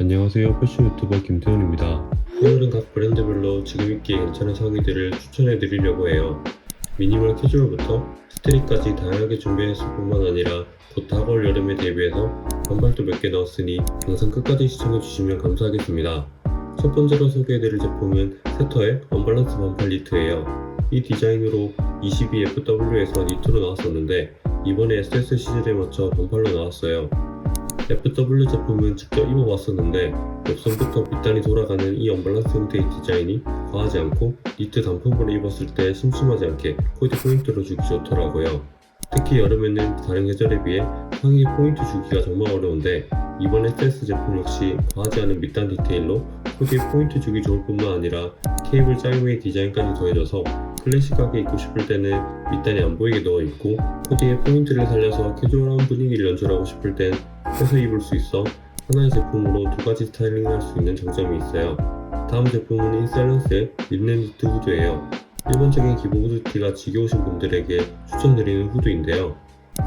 안녕하세요. 패션 유튜버 김태훈입니다. 오늘은 각 브랜드별로 지금 입기에 괜찮은 상의들을 추천해 드리려고 해요. 미니멀 캐주얼부터 스트릿까지 다양하게 준비했을 뿐만 아니라 곧 다가올 여름에 대비해서 반발도 몇 개 넣었으니 영상 끝까지 시청해 주시면 감사하겠습니다. 첫 번째로 소개해 드릴 제품은 세터의 언밸런스 반팔 니트예요. 이 디자인으로 22FW에서 니트로 나왔었는데 이번에 SS 시즌에 맞춰 반팔로 나왔어요 FW 제품은 직접 입어봤었는데 옆선부터 밑단이 돌아가는 이 언밸런스 형태의 디자인이 과하지 않고 니트 단품으로 입었을 때 심심하지 않게 코디 포인트를 주기 좋더라고요. 특히 여름에는 다른 계절에 비해 상의 포인트 주기가 정말 어려운데 이번 SS 제품 역시 과하지 않은 밑단 디테일로 코디에 포인트 주기 좋을 뿐만 아니라 케이블 짜임의 디자인까지 더해져서 클래식하게 입고 싶을 때는 밑단이 안 보이게 넣어 입고 코디에 포인트를 살려서 캐주얼한 분위기를 연출하고 싶을 땐 펴서 입을 수 있어 하나의 제품으로 두 가지 스타일링을 할 수 있는 장점이 있어요. 다음 제품은 인사이런스의 린넨 니트 후드예요. 일반적인 기본 후드티가 지겨우신 분들에게 추천드리는 후드인데요.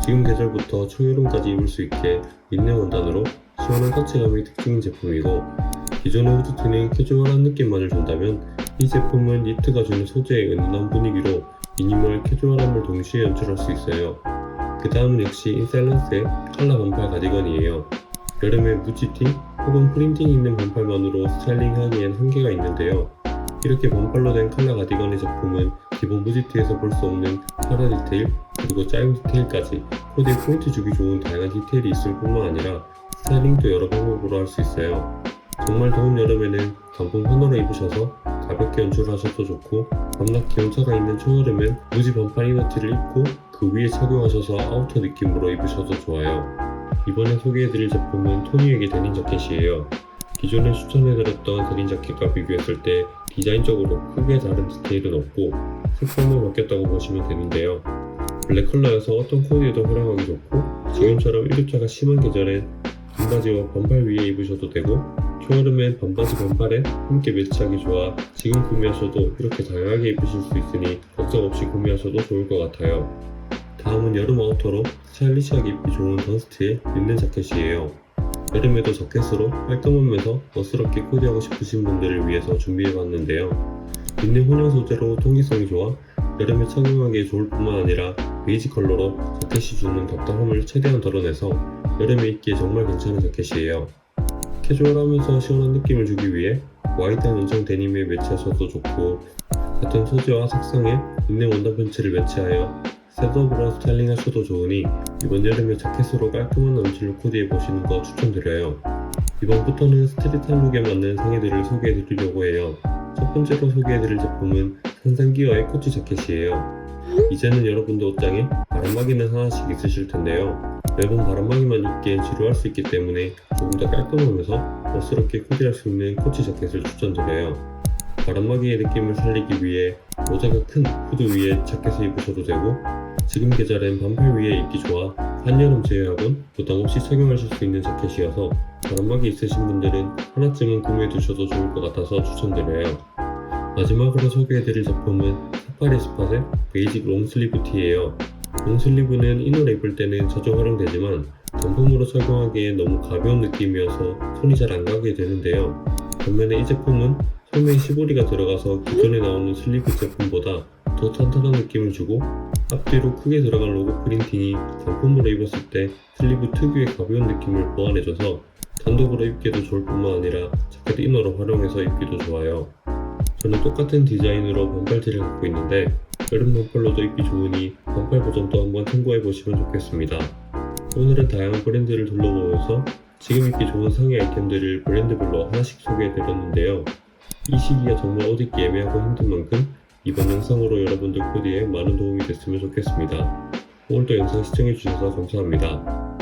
지금 계절부터 초여름까지 입을 수 있게 린넨 원단으로 시원한 터치감이 특징인 제품이고 기존의 후드티는 캐주얼한 느낌만을 준다면 이 제품은 니트가 주는 소재의 은은한 분위기로 미니멀 캐주얼함을 동시에 연출할 수 있어요. 그 다음은 역시 인사이런스의 컬러 반팔 가디건이에요. 여름에 무지팅 혹은 프린팅 있는 반팔만으로 스타일링하기엔 한계가 있는데요. 이렇게 반팔로 된 컬러 가디건의 제품은 기본 무지티에서 볼 수 없는 컬러 디테일 그리고 짜임 디테일까지 코디에 포인트 주기 좋은 다양한 디테일이 있을 뿐만 아니라 스타일링도 여러 방법으로 할 수 있어요. 정말 더운 여름에는 단품 하나로 입으셔서 가볍게 연출하셔도 좋고 밤낮 기온차가 있는 초여름엔 무지 반팔 이너티를 입고 그 위에 착용하셔서 아우터 느낌으로 입으셔도 좋아요. 이번에 소개해드릴 제품은 토니에게 데님 자켓이에요. 기존에 추천해드렸던 데님 자켓과 비교했을 때 디자인적으로 크게 다른 디테일은 없고 색감만 바뀌었다고 보시면 되는데요. 블랙 컬러여서 어떤 코디에도 활용하기 좋고 지금처럼 일교차가 심한 계절엔 반바지와 반팔 위에 입으셔도 되고 초여름엔 반바지 반팔에 함께 매치하기 좋아 지금 구매하셔도 이렇게 다양하게 입으실 수 있으니 걱정 없이 구매하셔도 좋을 것 같아요. 다음은 여름 아우터로 스타일리시하게 입기 좋은 던스트의 린넨 자켓이에요. 여름에도 자켓으로 깔끔하면서 멋스럽게 코디하고 싶으신 분들을 위해서 준비해봤는데요. 린넨 혼용 소재로 통기성이 좋아 여름에 착용하기에 좋을 뿐만 아니라 베이지 컬러로 자켓이 주는 답답함을 최대한 덜어내서 여름에 입기에 정말 괜찮은 자켓이에요. 캐주얼하면서 시원한 느낌을 주기 위해 와이드한 은정 데님에 매치하셔도 좋고 같은 소재와 색상의 린넨 원단 팬츠를 매치하여 셋업으로 스타일링 하셔도 좋으니 이번 여름에 자켓으로 깔끔한 남질로 코디해보시는 거 추천드려요. 이번부터는 스트릿한 룩에 맞는 상의들을 소개해드리려고 해요. 첫 번째로 소개해드릴 제품은 산산기어의 코치 자켓이에요. 이제는 여러분들 옷장에 바람막이는 하나씩 있으실 텐데요. 매번 바람막이만 입기엔 지루할 수 있기 때문에 조금 더 깔끔하면서 멋스럽게 코디할 수 있는 코치 자켓을 추천드려요. 바람막이의 느낌을 살리기 위해 모자가 큰 후드 위에 자켓을 입으셔도 되고 지금 계절엔 반팔 위에 입기 좋아 한여름 제외하곤 부담 없이 착용하실 수 있는 자켓이어서 바람막이 있으신 분들은 하나쯤은 구매해 두셔도 좋을 것 같아서 추천드려요. 마지막으로 소개해드릴 제품은 사파리 스팟의 베이직 롱슬리브 티예요. 롱슬리브는 이너를 입을 때는 자주 활용되지만 단품으로 착용하기엔 너무 가벼운 느낌이어서 손이 잘 안 가게 되는데요. 반면에 이 제품은 소매에 시보리가 들어가서 기존에 나오는 슬리브 제품보다 더 탄탄한 느낌을 주고 앞뒤로 크게 들어간 로고 프린팅이 단품으로 입었을 때 슬리브 특유의 가벼운 느낌을 보완해줘서 단독으로 입기도 좋을 뿐만 아니라 자켓 이너로 활용해서 입기도 좋아요. 저는 똑같은 디자인으로 반팔티를 갖고 있는데 여름 반팔로도 입기 좋으니 반팔 버전도 한번 참고해 보시면 좋겠습니다. 오늘은 다양한 브랜드를 둘러보면서 지금 입기 좋은 상의 아이템들을 브랜드별로 하나씩 소개해 드렸는데요. 이 시기가 정말 옷 입기 애매하고 힘든 만큼 이번 영상으로 여러분들 코디에 많은 도움이 됐으면 좋겠습니다. 오늘도 영상 시청해주셔서 감사합니다.